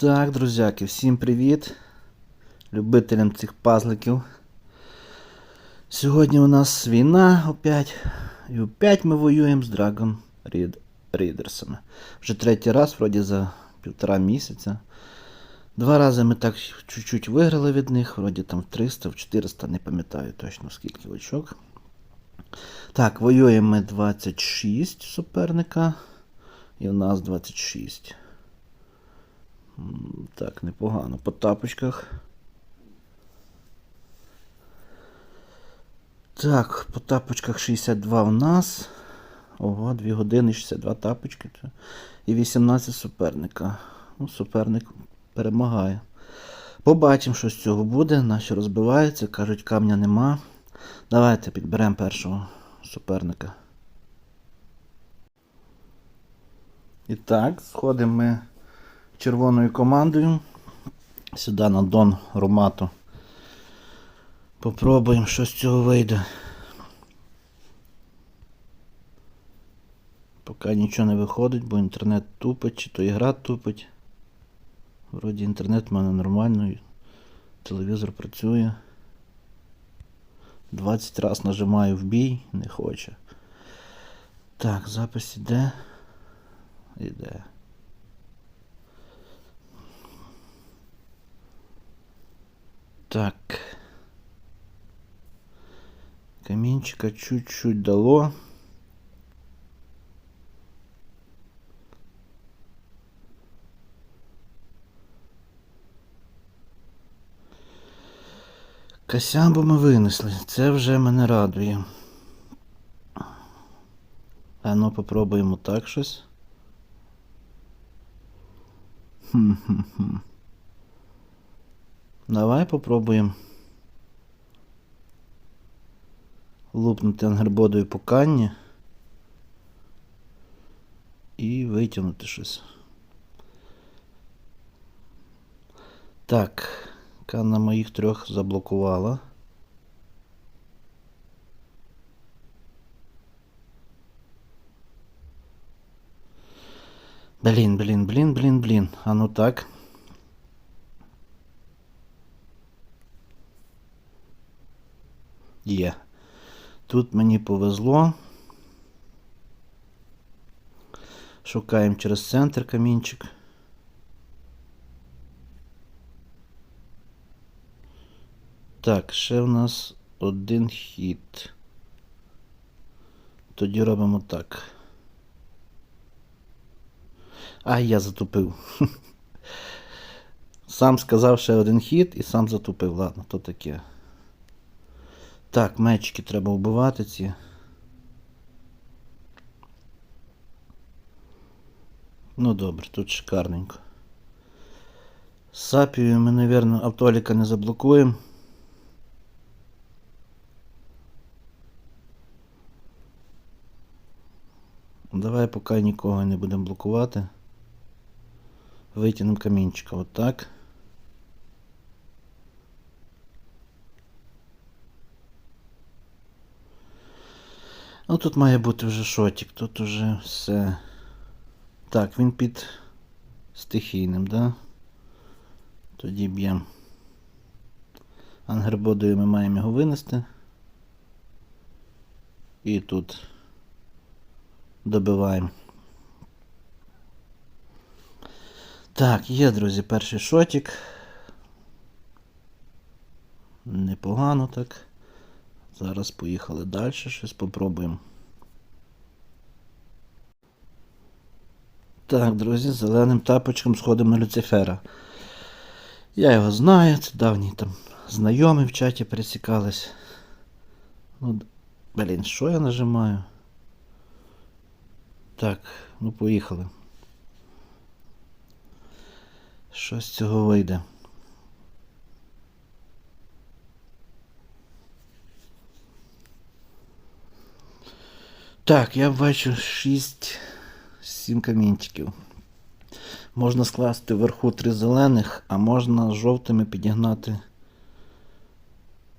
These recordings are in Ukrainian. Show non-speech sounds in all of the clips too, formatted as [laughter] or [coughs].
Так, друзяки, всім привіт. Любителям цих пазликів. Сьогодні у нас війна опять. І опять ми воюємо з Dragon Readersами. Вже третій раз, вроді за півтора місяця. Два рази ми так чуть-чуть виграли від них, вроді там 300, в 400, не пам'ятаю точно скільки очок. Так, воюємо ми 26 суперника. І в нас 26. Так, непогано. По тапочках. Так, по тапочках 62 в нас. Ого, 2 години 62 тапочки. І 18 суперника. Ну, суперник перемагає. Побачимо, що з цього буде. Наші розбиваються, кажуть, камня нема. Давайте підберемо першого суперника. І так, сходимо ми червоною командою. Сюди на Дон Ромату. Попробуємо, що з цього вийде. Поки нічого не виходить, бо інтернет тупить, чи то ігра тупить. Вроді інтернет в мене нормальний. Телевізор працює. 20 раз нажимаю в бій, не хоче. Так, запис іде. Іде. Так. Камінчика чуть-чуть дало. Касямбу ми винесли. Це вже мене радує. А ну попробуємо так щось. Хм-хм-хм. Давай попробуємо лупнути ангербодою по канні і витягнути щось. Так, канна моїх трьох заблокувала. Блін, блін, блін, блін, блін. А ну так. Є. Тут мені повезло. Шукаємо через центр камінчик. Так, ще в нас один хід. Тоді робимо так. А, я затупив. [laughs] Сам сказав ще один хід і сам затупив. Ладно, то таке. Так, мечики треба вбивати ці. Ну добре, тут шикарненько. Сапію ми, мабуть, автоліка не заблокуємо. Давай поки нікого не будемо блокувати. Витягнемо камінчика отак. Ну тут має бути вже шотик, тут уже все. Так, він під стихійним, да? Тоді б'ємо. Ангербодою ми маємо його винести. І тут добиваємо. Так, є, друзі, перший шотик. Непогано так. Зараз поїхали далі, щось попробуємо. Так, друзі, зеленим тапочком сходимо Люцифера. Я його знаю, це давній там знайомі в чаті пересікались. Ну, блін, що я нажимаю? Так, ну поїхали. Що з цього вийде? Так, я бачу 6-7 камінчиків. Можна скласти вверху три зелених, а можна жовтими підігнати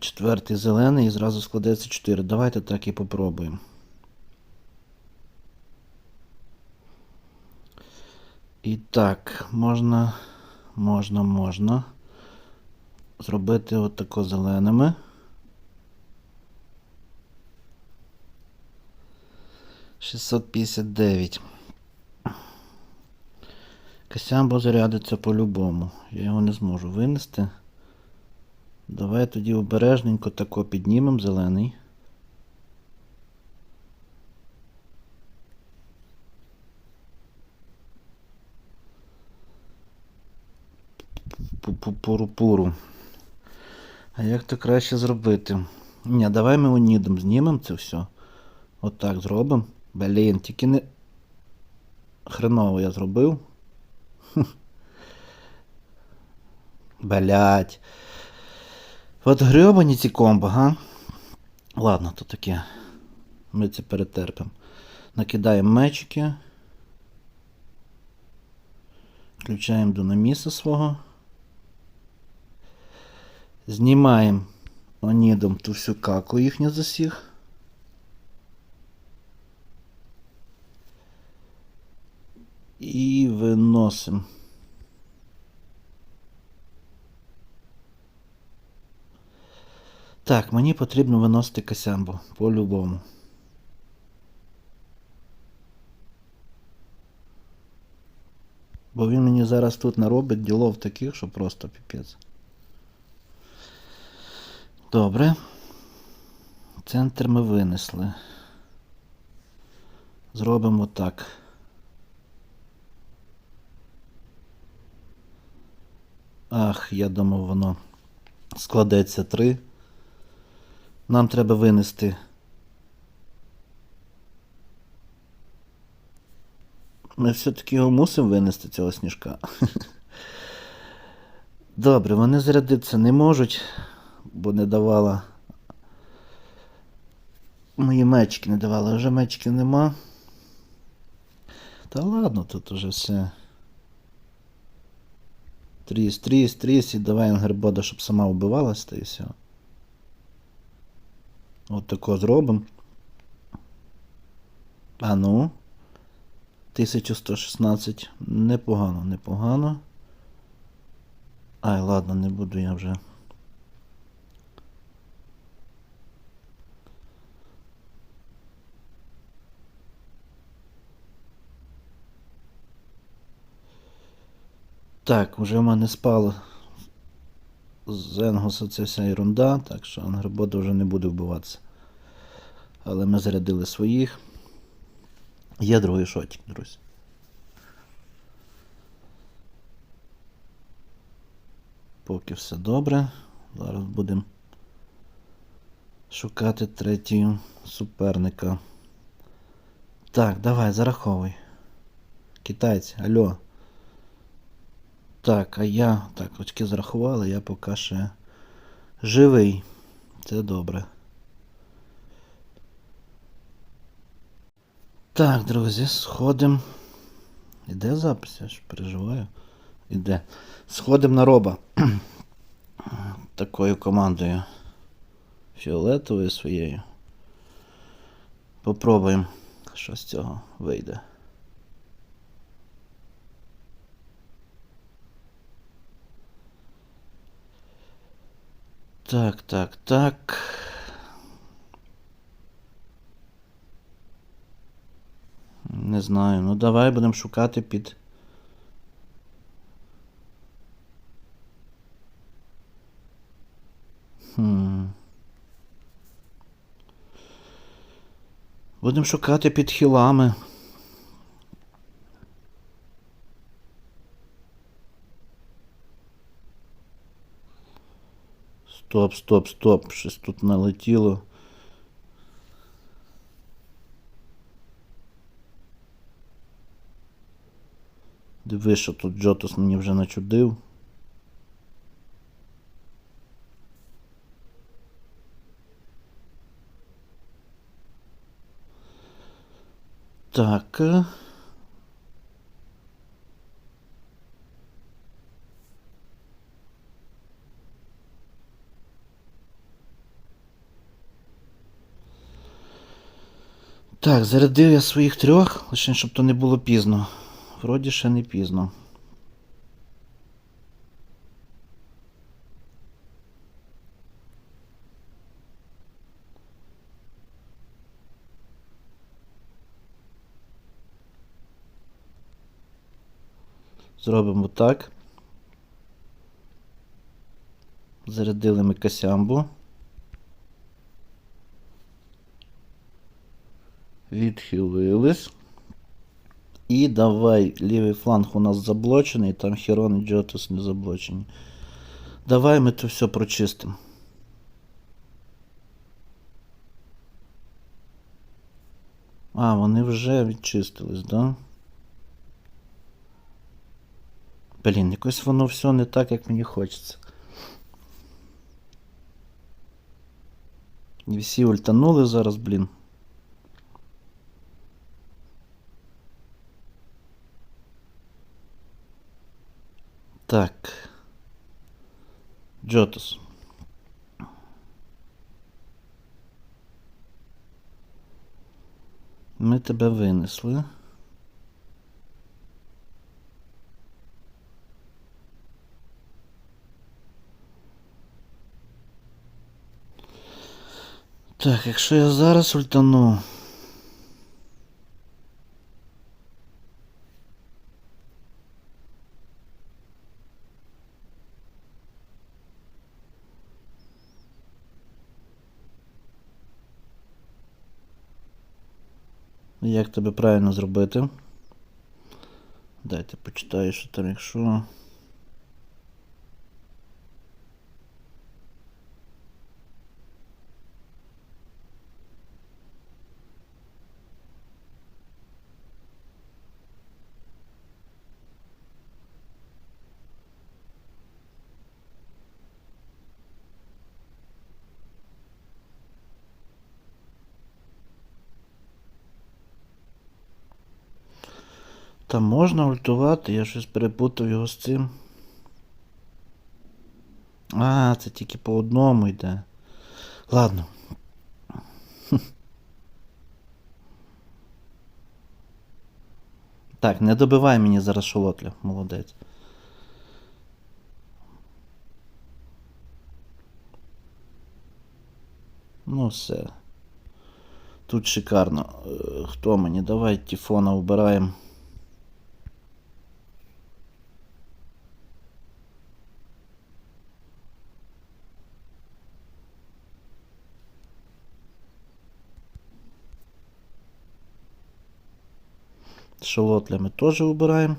четвертий зелений і зразу складеться 4. Давайте так і попробуємо. І так, можна можна, можна зробити отако зеленими. Шістсот п'ятдесят дев'ять. Касямбо зарядиться по-любому. Я його не зможу винести. Давай тоді обережненько тако піднімемо зелений. Пу-пу-пуру-пуру. А як то краще зробити? Ні, давай ми унідом знімемо це все. Отак зробимо. Блін, тільки не. Хреново я зробив. [laughs] Блять. От грьобані ці комбо, га? Ладно, то таке. Ми це перетерпимо. Накидаємо мечики. Включаємо динаміса свого. Знімаємо онідом ту всю каку їхню засіх. І виносимо. Так, мені потрібно виносити касямбу по-любому. Бо він мені зараз тут наробить ділов таких, що просто піпець. Добре. Центр ми винесли. Зробимо так. Ах, я думав, воно складеться 3. Нам треба винести. Ми все-таки його мусимо винести цього сніжка. [laughs] Добре, вони зарядитися не можуть, бо не давала. Мої мечки не давали, вже мечки нема. Та ладно, тут уже все. Тріс, тріс, тріс, і давай Ангербода, щоб сама вбивалась, та і все. От тако зробимо. А ну. 1116. Непогано, непогано. Ай, ладно, не буду я вже. Так, вже в мене спало з Енгоса це вся ерунда, так що Ангербота вже не буде вбиватися. Але ми зарядили своїх. Є другий шотик, друзі. Поки все добре. Зараз будемо шукати третього суперника. Так, давай, зараховуй. Китайці, алло. Так, а я. Так, очки зарахували, я поки ще живий. Це добре. Так, друзі, сходимо. Іде запис, я ж переживаю. Іде. Сходимо на роба. [clears throat] Такою командою. Фіолетовою своєю. Попробуємо, що з цього вийде. Так, так, так. Не знаю. Ну давай будемо шукати під. Хм. Будемо шукати під хілами. Стоп, стоп, стоп. Щось тут налетіло. Диви, що тут Джотос мені вже начудив. Так. Так, зарядив я своїх трьох, лише щоб то не було пізно. Вроді ще не пізно. Зробимо так. Зарядили ми касямбу. Відхилились. І давай, лівий фланг у нас заблочений, там Херон і Джотус не заблочені. Давай ми то все прочистимо. А, вони вже відчистились, да? Блін, якось воно все не так, як мені хочеться. І всі ультанули зараз, блін. Так. Джотус. Ми тебе винесли. Так, якщо я зараз ультану. Як тебе правильно зробити? Дайте почитаю, що там, якщо. Та можна ультувати, я щось перепутав його з цим. А, це тільки по одному йде. Ладно. [laughs] Так, не добивай мені зараз шолотля, молодець. Ну все. Тут шикарно. Е, Хто мені? Давай Тіфона вбираємо. Шолотля ми теж вибираємо.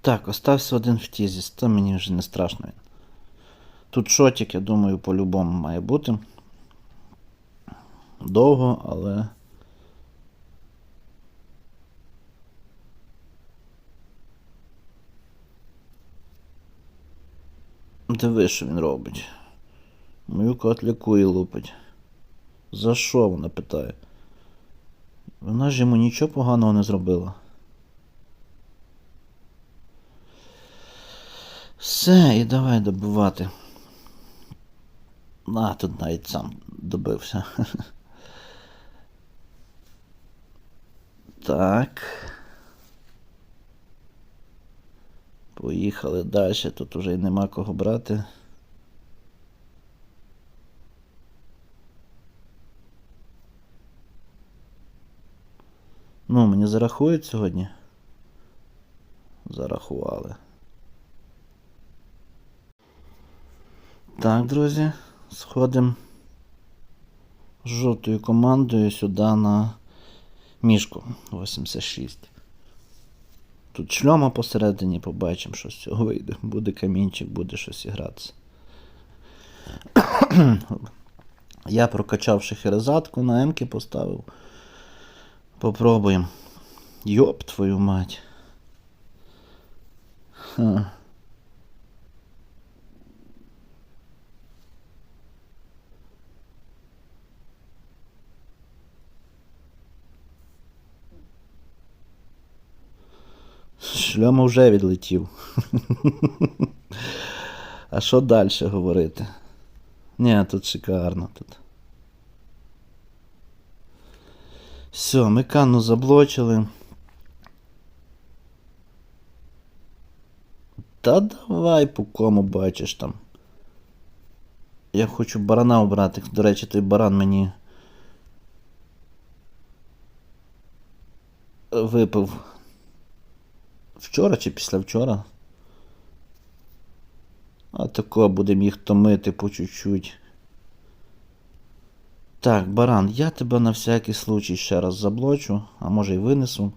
Так, остався один в тізіс, то мені вже не страшно. він. Тут шотик, я думаю, по-любому має бути. Довго, але. Диви, що він робить. Мою котляку і лупить. За що вона питає? Вона ж йому нічого поганого не зробила. Все, і давай добивати. А, тут навіть сам добився. [laughs] Так. Поїхали далі, тут уже й нема кого брати. Ну, мені зарахують сьогодні. Зарахували. Так, друзі, сходимо з жовтою командою сюди на мішку 86. Тут шльома посередині, побачимо, що з цього вийде. Буде камінчик, буде щось ігратися. [coughs] Я прокачав шахерезатку, на М-ки поставив. Попробуємо. Йоп твою мать. Ха. Шльома вже відлетів. [laughs] А що далі говорити? Ні, тут шикарно тут. Все, ми канну заблочили. Та давай по кому бачиш там. Я хочу барана обрати. До речі, той баран мені випив вчора чи післявчора. А тако будемо їх томити по чуть-чуть. Так, баран, я тебе на всякий случай ще раз заблочу, а може й винесу.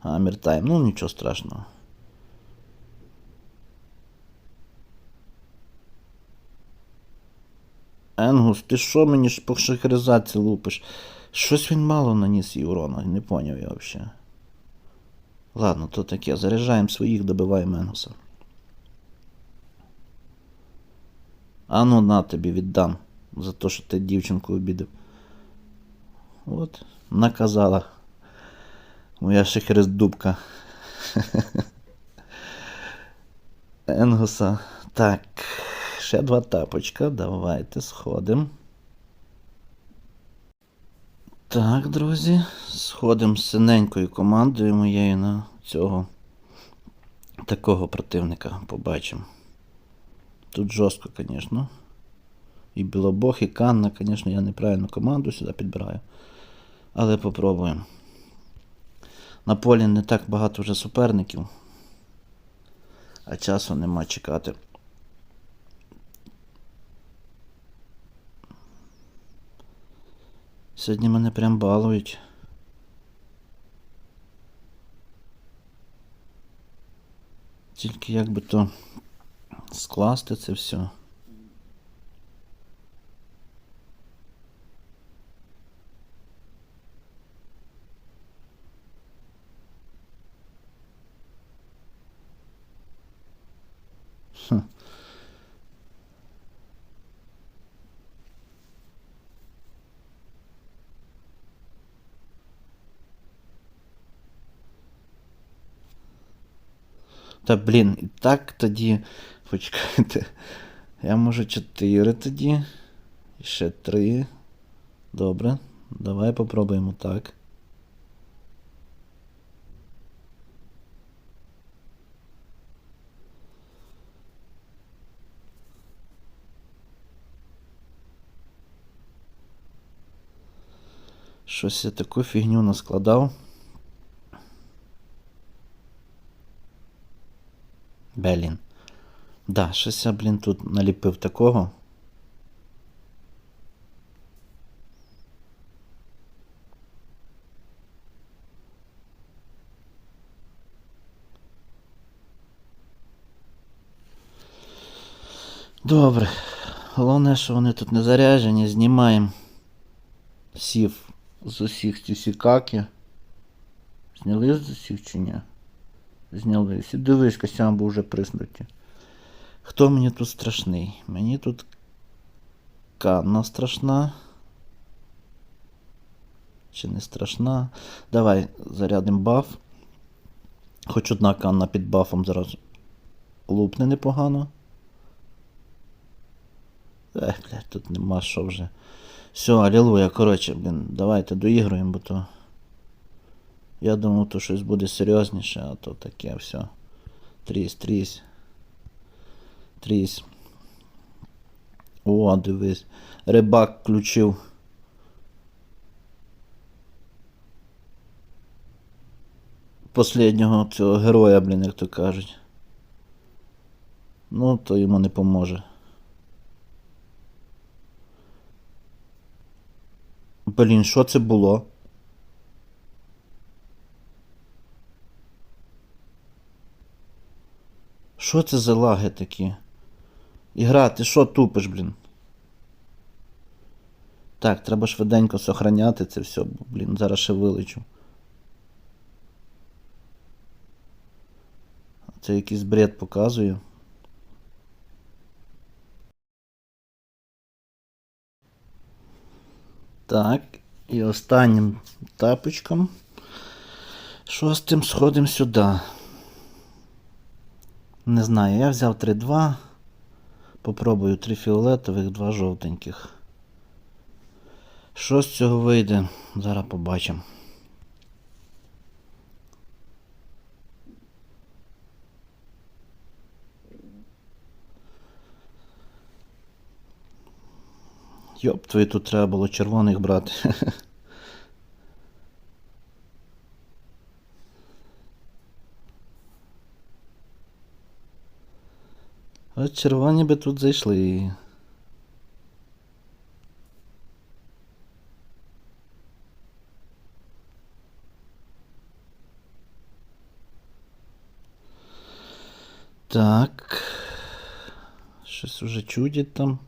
Аміртайм, ну нічого страшного. Енгус, ти що мені ж по шахеризації лупиш? Щось він мало наніс їй урона, не поняв я взагалі. Ладно, то таке, заряджаємо своїх, добиваємо Енгуса. А ну на тобі віддам за те, що ти дівчинку обідав. От, наказала. Моя шахериз дубка. [laughs] Енгуса. Так. Ще два тапочка. Давайте сходимо. Так, друзі. Сходимо з синенькою командою моєю на цього такого противника. Побачимо. Тут жорстко, звісно. І Білобог, і Канна, звісно, я неправильну команду сюди підбираю. Але попробуємо. На полі не так багато вже суперників, а часу нема чекати. Сьогодні мене прям балують. Тільки як би то скласти це все. Хм. Та блін, і так тоді. Почекайте. [laughs] Я можу 4 тоді. І ще 3. Добре. Давай попробуємо так. Щось я таку фігню наскладав. Блін. Да, щось я, блін, тут наліпив такого. Добре. Головне, що вони тут не заряджені, знімаємо сів з усіх всі. Зняли з усіх чи ні? Зняли. Сі дивись, косямбу вже приснуті. Хто мені тут страшний? Мені тут Канна страшна. Чи не страшна? Давай зарядимо баф. Хоч одна канна під бафом зараз лупне непогано. Ех, блядь, тут нема що вже. Все, алілуя, коротше, блін, давайте доігруємо, бо то. Я думав, то щось буде серйозніше, а то таке все. Тріс, тріс. Тріс. О, дивись. Рибак включив. Последнього цього героя, блін, як то кажуть. Ну, то йому не поможе. Блін, що це було? Що це за лаги такі? Ігра, ти що тупиш, блін? Так, треба швиденько сохраняти це все, бо, блін, зараз ще вилечу. Це якийсь бред показує. Так, і останнім тапочком. Шостим сходимо сюди. Не знаю, я взяв 3-2. Попробую 3 фіолетових, 2 жовтеньких. Що з цього вийде? Зараз побачимо. Йоп, твої тут треба було червоних брати. [laughs] От червоні би тут зайшли. Так. Щось уже чудить там.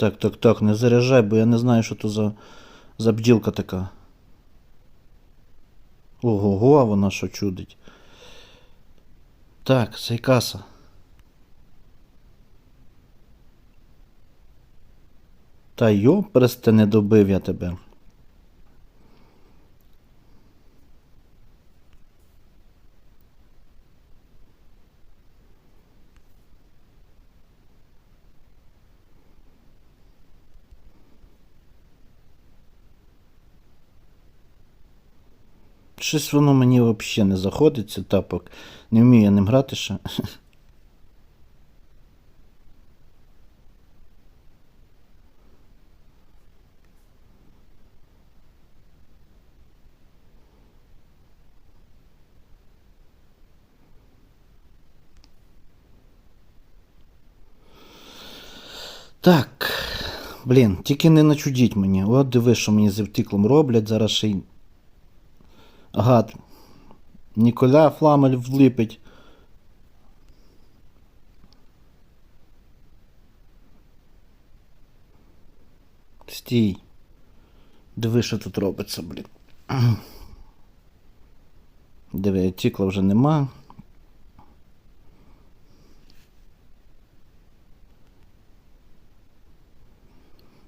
Так, так, так, не заряджай, бо я не знаю, що то за, за бджілка така. Ого-го, а вона що чудить. Так, Сайкаса. Та йоперсте не добив я тебе. Щось воно мені взагалі не заходить, це тапок. Не вмію я ним грати ще. Так. Блін, тільки не начудіть мені. От диви, що мені з евтиклом роблять, зараз ще й. Гад. Ніколя Фламель влипить. Стій. Диви, що тут робиться, блін. Диви, тікла вже нема.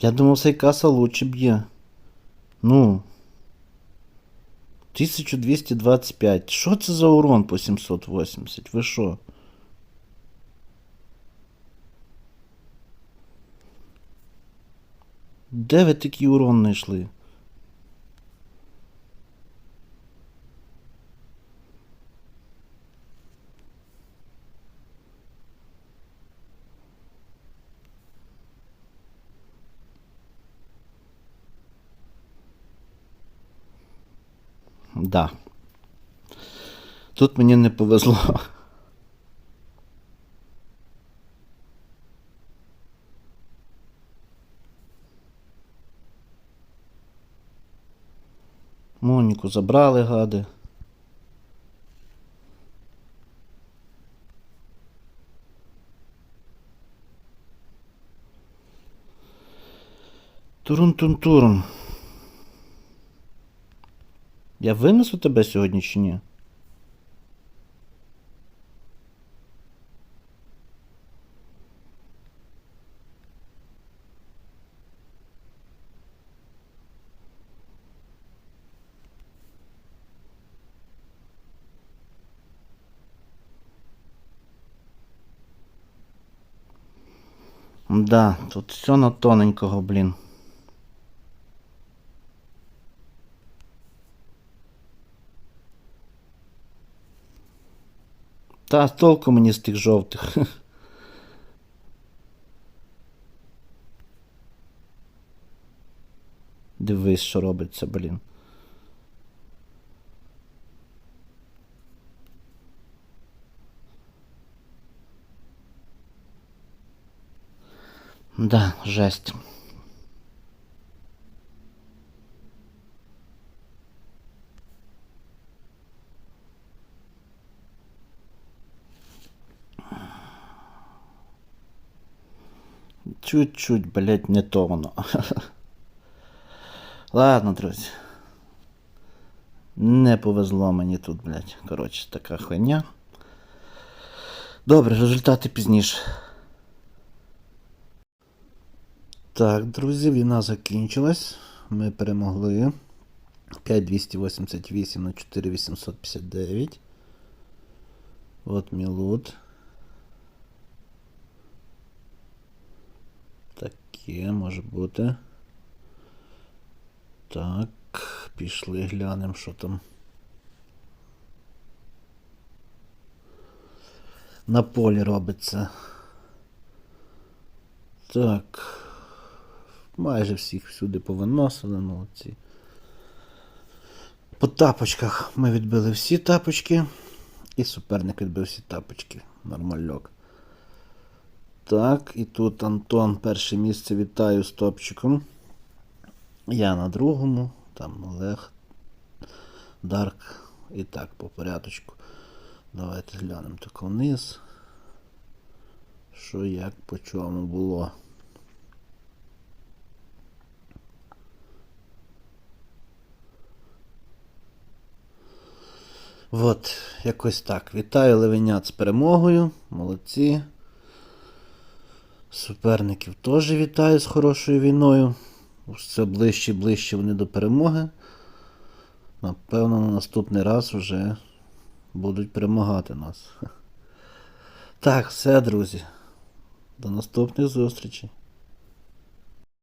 Я думав, цей каса лучше б'є. Ну. 1225. Що це за урон по 780? Ви що? Де ви такий урон знайшли? Да. Тут мені не повезло. Моніку забрали гади. Турун-тун-турун. Я винесу тебе сьогодні чи ні? Да, тут все на тоненького, блін. Та толку мені з тих жовтих. Дивись, що робиться, блін. Да, жесть. Чуть-чуть, блядь, не то воно. Ладно, друзі. Не повезло мені тут, блядь. Коротше, така хуйня. Добре, результати пізніше. Так, друзі, війна закінчилась. Ми перемогли. 5288 на 4859. От мій. Таке може бути. Так, пішли, глянемо, що там. На полі робиться. Так. Майже всіх всюди повиносили, молодці. По тапочках ми відбили всі тапочки. І суперник відбив всі тапочки. Нормальок. Так, і тут Антон перше місце вітаю з топчиком. Я на другому, там Олег, Дарк. І так, по порядочку. Давайте глянемо так вниз. Що як по чому було. От, якось так. Вітаю Левенят з перемогою. Молодці. Суперників теж вітаю з хорошою війною. Все ближче і ближче вони до перемоги. Напевно, на наступний раз вже будуть перемагати нас. Так, все, друзі. До наступних зустрічей.